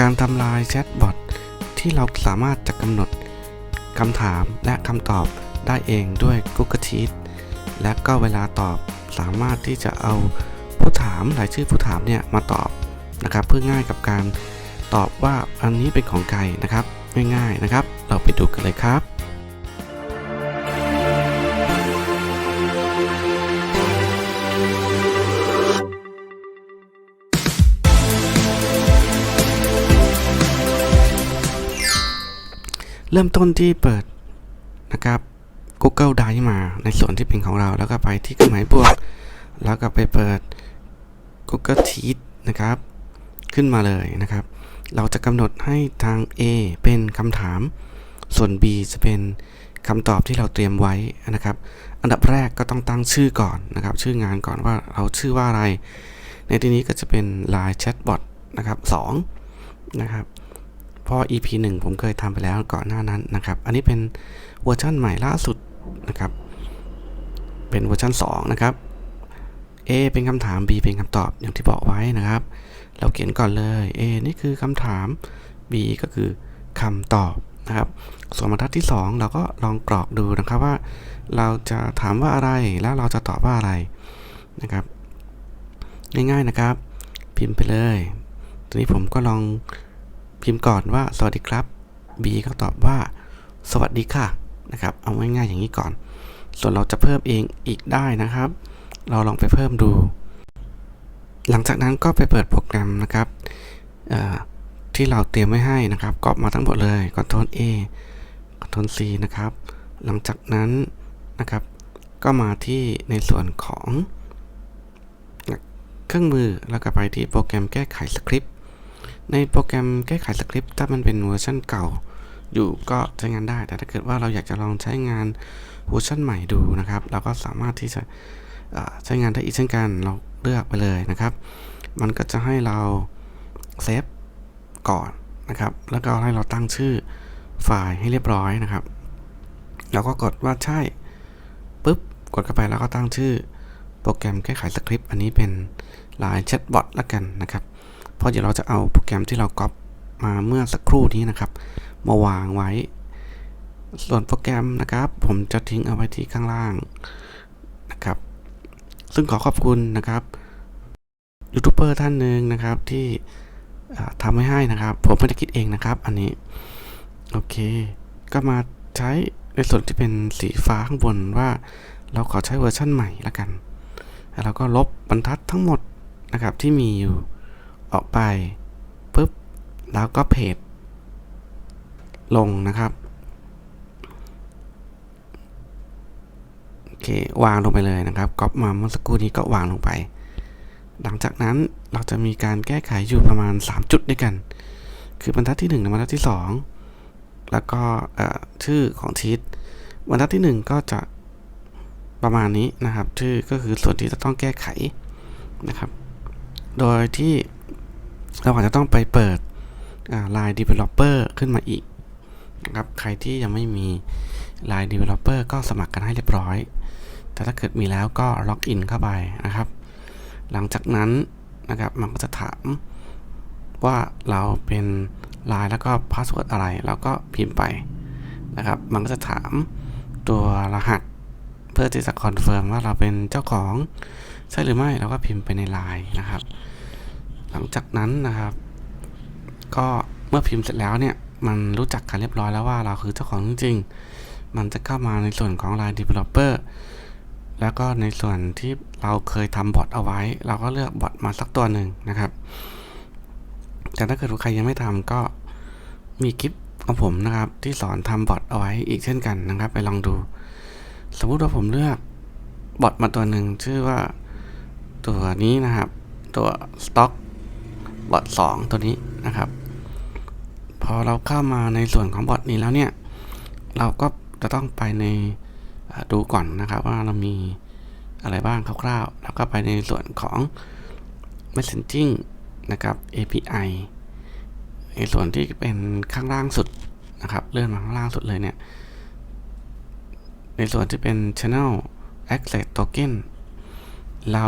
การทำลายแชทบอทที่เราสามารถจะกำหนดคำถามและคำตอบได้เองด้วย Google Sheet และก็เวลาตอบสามารถที่จะเอาผู้ถามรายชื่อผู้ถามเนี่ยมาตอบนะครับ เพื่อง่ายกับการตอบว่าอันนี้เป็นของใครนะครับ ง่ายๆนะครับ เราไปดูกันเลยครับ เริ่มต้นที่เปิดนะครับ Google Drive มาในส่วนที่เป็นของเรา แล้วก็ไปที่เครื่องหมายบวก แล้วก็ไปเปิด Google Sheet นะครับ ขึ้นมาเลยนะครับ เราจะกำหนดให้ทาง A เป็นคำถาม ส่วน B จะเป็นคำตอบที่เราเตรียมไว้นะครับ อันดับแรกก็ต้องตั้งชื่อก่อนนะครับ ชื่องานก่อนว่าเราชื่อว่าอะไร ในที่นี้ก็จะเป็น Line Chatbot นะครับ2นะครับ เพราะ EP 1 ผมเคยทำไปแล้วก่อนหน้านั้นนะครับ อันนี้เป็นเวอร์ชันใหม่ล่าสุดนะครับ เป็นเวอร์ชัน2 นะครับ A เป็นคำถาม B เป็นคำตอบอย่างที่บอกไว้นะครับ เราเขียนก่อนเลย A นี่คือคำถาม B ก็คือคำตอบนะครับ ส่วนบรรทัดที่ 2 เราก็ลองกรอกดูนะครับว่า เราจะถามว่าอะไรแล้วเราจะตอบว่าอะไรนะครับ ง่ายๆนะครับ พิมพ์ไปเลย ทีนี้ผมก็ลอง พิมพ์ก่อนว่าสวัสดีครับ B ก็ตอบว่า สวัสดีค่ะนะครับ เอาง่ายๆอย่างนี้ก่อน ส่วนเราจะเพิ่มเองอีกได้นะครับ เราลองไปเพิ่มดู หลังจากนั้นก็ไปเปิดโปรแกรมนะครับที่เราเตรียมไว้ให้นะครับกรอบมาทั้งหมดเลย Ctrl A Ctrl C นะครับ หลังจากนั้นนะครับ ก็มาที่ในส่วนของเครื่องมือแล้วก็ไปที่โปรแกรมแก้ไขสคริปต ในโปรแกรมแก้ไขสคริปต์ถ้ามันเป็นเวอร์ชันเก่าอยู่ก็ใช้งานได้ แต่ถ้าเกิดว่าเราอยากจะลองใช้งานเวอร์ชันใหม่ดูนะครับเราก็สามารถที่จะใช้งานได้อีกเช่นกันเราเลือกไปเลยนะครับ มันก็จะให้เราเซฟก่อนนะครับ แล้วก็ให้เราตั้งชื่อไฟล์ให้เรียบร้อยนะครับเราก็กดว่าใช่ปุ๊บกดเข้าไปแล้วก็ตั้งชื่อโปรแกรมแก้ไขสคริปต์อันนี้เป็น Line Chatbot ละกันนะครับ เพราะเดี๋ยวเราจะเอาโปรแกรมที่เราก๊อปมาเมื่อสักครู่นี้นะครับ มาวางไว้ ส่วนโปรแกรมนะครับ ผมจะทิ้งเอาไว้ที่ข้างล่างนะครับ ซึ่งขอขอบคุณนะครับยูทูบเบอร์ท่านหนึ่งนะครับที่ทำให้ให้นะครับ ผมไม่ได้คิดเองนะครับ อันนี้ โอเค ก็มาใช้ในส่วนที่เป็นสีฟ้าข้างบนว่าเราขอใช้เวอร์ชั่นใหม่ละกัน แล้วเราก็ลบบรรทัดทั้งหมดนะครับที่มีอยู่ ออกไปปุ๊บแล้วก็เพจลงนะครับโอเควางลงไปเลยนะครับก๊อปมาเมื่อสักครู่นี้ก็วางลงไป หลังจากนั้นเราจะมีการแก้ไขอยู่ประมาณ 3 จุดด้วยกัน คือบรรทัดที่1และบรรทัดที่ 2 แล้วก็ชื่อของชีตบรรทัดที่ 1 ก็จะประมาณนี้นะครับ ชื่อก็คือส่วนที่จะต้องแก้ไขนะครับ โดยที่ เราอาจจะต้องไปเปิดอ่า Line Developer ขึ้นมาอีกนะครับใครที่ยังไม่มี Line Developer ก็สมัครกันให้เรียบร้อย แต่ถ้าเกิดมีแล้วก็ล็อกอินเข้าไปนะครับ หลังจากนั้นนะครับมันก็จะถามว่าเราเป็นไลน์แล้วก็พาสเวิร์ดอะไรเราก็พิมพ์ไปนะครับ มันก็จะถามตัวรหัสเพื่อที่จะคอนเฟิร์มว่าเราเป็นเจ้าของ ใช่หรือไม่เราก็พิมพ์ไปในไลน์นะครับ หลังจากนั้นนะครับ ก็เมื่อพิมพ์เสร็จแล้วเนี่ย มันรู้จักกันเรียบร้อยแล้วว่าเราคือเจ้าของจริง มันจะเข้ามาในส่วนของ Line Developer แล้วก็ในส่วนที่เราเคยทำบอทเอาไว้ เราก็เลือกบอทมาสักตัวหนึ่งนะครับ แต่ถ้าเกิดใครยังไม่ทำก็มีคลิปของผมนะครับ ที่สอนทำบอทเอาไว้อีกเช่นกันนะครับ ไปลองดู สมมุติว่าผมเลือกบอทมาตัวหนึ่งชื่อว่าตัวนี้นะครับ ตัว stock บอท2ตัวนี้นะครับ พอเราเข้ามาในส่วนของบอทนี้แล้วเนี่ย เราก็จะต้องไปในดูก่อนนะครับว่าเรามีอะไรบ้างคร่าวๆ แล้วก็ไปในส่วนของ messaging นะครับ API ในส่วนที่เป็นข้างล่างสุดนะครับ เลื่อนมาข้างล่างสุดเลยเนี่ย ในส่วนที่เป็น channel access token เรา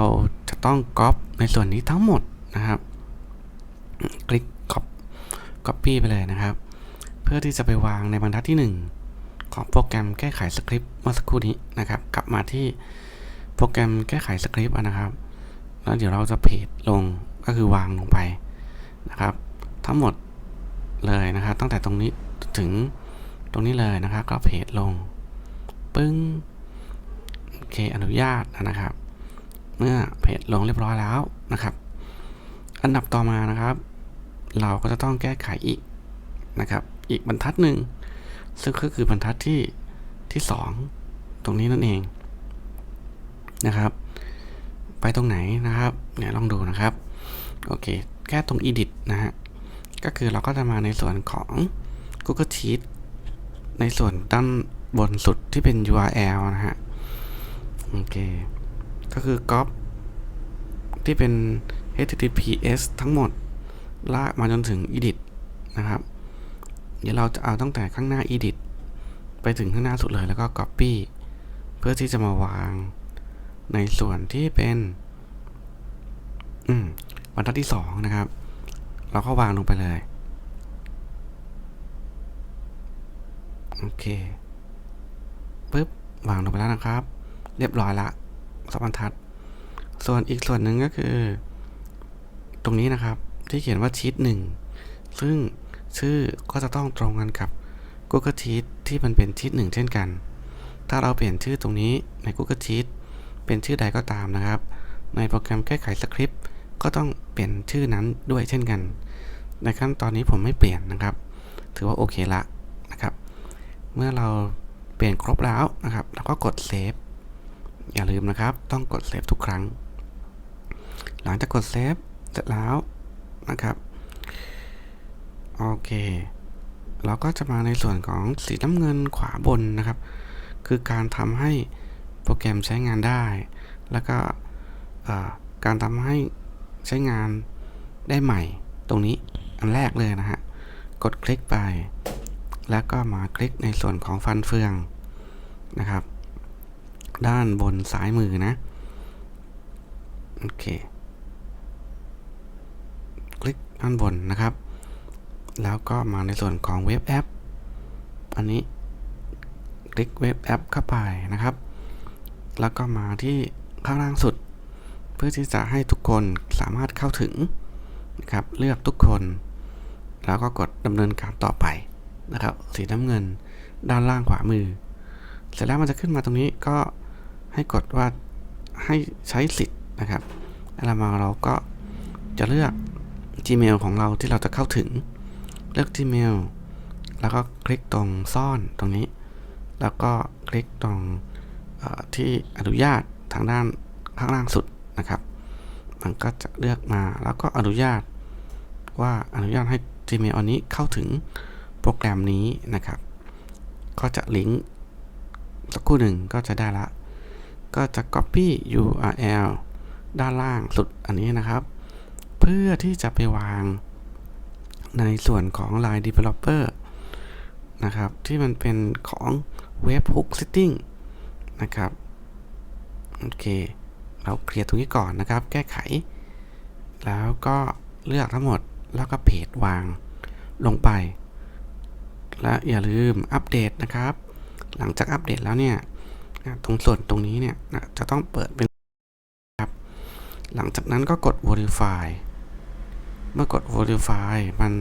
จะต้องก๊อปในส่วนนี้ทั้งหมดนะครับ คลิก Copy ไปเลยนะครับ เพื่อที่จะไปวางในบรรทัดที่ 1 ของโปรแกรมแก้ไขสคริปต์เมื่อสักครู่นี้นะครับ กลับมาที่โปรแกรมแก้ไขสคริปต์นะครับ แล้วเดี๋ยวเราจะเพจลงก็คือวางลงไปนะครับ ทั้งหมดเลยนะครับ ตั้งแต่ตรงนี้ถึงตรงนี้เลยนะครับ ก็เพจลง ปึ้งโอเคอนุญาตนะครับ เมื่อเพจลงเรียบร้อยแล้วนะครับ อันดับต่อมานะครับ เราก็จะต้องแก้ไขอีกนะครับ อีกบรรทัดหนึ่ง ซึ่งก็คือบรรทัดที่ที่สองตรงนี้นั่นเองนะครับ ไปตรงไหนนะครับเนี่ยลองดูนะครับ โอเค แก้ตรง edit นะฮะ ก็คือเราก็จะมาในส่วนของ Google Sheet ในส่วนด้านบนสุดที่เป็น URL นะฮะ โอเค ก็คือก๊อปที่เป็น HTTPS ทั้งหมด ลากมาจนถึง edit นะครับ เดี๋ยวเราจะเอาตั้งแต่ข้างหน้า edit ไปถึงข้างหน้าสุดเลยแล้วก็ copy เพื่อที่จะมาวางในส่วนที่เป็นอืมบรรทัดที่ 2 นะครับ เราก็วางลงไปเลย โอเคปึ๊บวางลงไปแล้วนะครับ เรียบร้อยละสองบรรทัด ส่วนอีกส่วนหนึ่งก็คือ ตรงนี้นะครับ ที่เขียนว่าชีตหนึ่งซึ่งชื่อก็จะต้องตรงกันกับ Google Sheet ที่มันเป็นชีตหนึ่งเช่นกัน ถ้าเราเปลี่ยนชื่อตรงนี้ใน Google Sheet เป็นชื่อใดก็ตามนะครับ ในโปรแกรมแก้ไขสคริปต์ก็ต้องเปลี่ยนชื่อนั้นด้วยเช่นกัน ในขั้นตอนนี้ผมไม่เปลี่ยนนะครับ ถือว่าโอเคละนะครับ เมื่อเราเปลี่ยนครบแล้วนะครับเราก็กดเซฟอย่าลืมนะครับ ต้องกดเซฟทุกครั้ง หลังจากกดเซฟเสร็จแล้ว นะครับ โอเค เราก็จะมาในส่วนของสีน้ำเงินขวาบนนะครับ คือการทำให้โปรแกรมใช้งานได้ แล้วก็การทำให้ใช้งานได้ใหม่ตรงนี้อันแรกเลยนะฮะ กดคลิกไป แล้วก็มาคลิกในส่วนของฟันเฟืองนะครับ ด้านบนซ้ายมือนะ โอเค ด้านบนนะครับ แล้วก็มาในส่วนของเว็บแอป อันนี้คลิกเว็บแอปเข้าไปนะครับ แล้วก็มาที่ข้างล่างสุด เพื่อที่จะให้ทุกคนสามารถเข้าถึงนะครับเลือกทุกคน แล้วก็กดดำเนินการต่อไปนะครับ สีน้ำเงินด้านล่างขวามือ เสร็จแล้วมันจะขึ้นมาตรงนี้ก็ให้กดว่าให้ใช้สิทธิ์นะครับแล้วมาเราก็จะเลือก Gmail ของเราที่เราจะเข้าถึง เลือก Gmail แล้วก็คลิกตรงซ่อนตรงนี้ แล้วก็คลิกตรงที่อนุญาตทางด้านข้างล่างสุดนะครับ มันก็จะเลือกมาแล้วก็อนุญาตว่าอนุญาตให้ Gmail อันนี้เข้าถึงโปรแกรมนี้นะครับ ก็จะลิงก์สักครู่หนึ่งก็จะได้ละ ก็จะ copy URL ด้านล่างสุดอันนี้นะครับ เพื่อที่จะไปวางในส่วนของ Line Developer นะครับ ที่มันเป็นของ Webhook Setting นะครับ โอเค เราเคลียร์ตรงนี้ก่อนนะครับ แก้ไข แล้วก็เลือกทั้งหมดแล้วก็เพจวางลงไป และอย่าลืมอัปเดตนะครับ หลังจากอัปเดตแล้วเนี่ยตรงส่วนตรงนี้เนี่ยจะต้องเปิดเป็นครับ หลังจากนั้นก็กด verify เมื่อกด verify มัน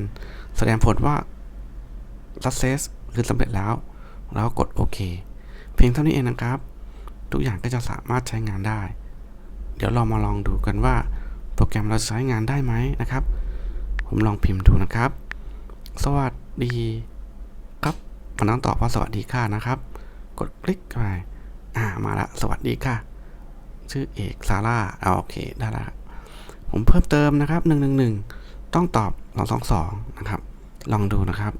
แสดงผลว่า success คือสำเร็จแล้ว แล้วกดโอเค เพียงเท่านี้เองนะครับ ทุกอย่างก็จะสามารถใช้งานได้ เดี๋ยวเรามาลองดูกันว่า โปรแกรมเราใช้งานได้ไหมนะครับ ผมลองพิมพ์ดูนะครับ สวัสดีครับมันต้องตอบว่าสวัสดีค่ะนะครับ กดคลิกไปอ่ามาละสวัสดีค่ะ ชื่อเอกซาร่าเอาโอเคได้ล้วครับผมเพิ่มเติมนะครับ111 ต้องตอบ 222 นะครับ ลองดูนะครับ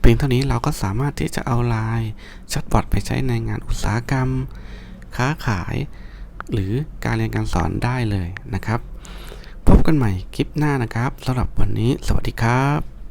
เพียงเท่านี้เราก็สามารถที่จะเอาไลน์แชทบอทไปใช้ในงานอุตสาหกรรม ค้าขาย หรือการเรียนการสอนได้เลยนะครับ พบกันใหม่คลิปหน้านะครับสำหรับวันนี้ สวัสดีครับ